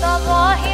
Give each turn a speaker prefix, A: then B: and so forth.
A: the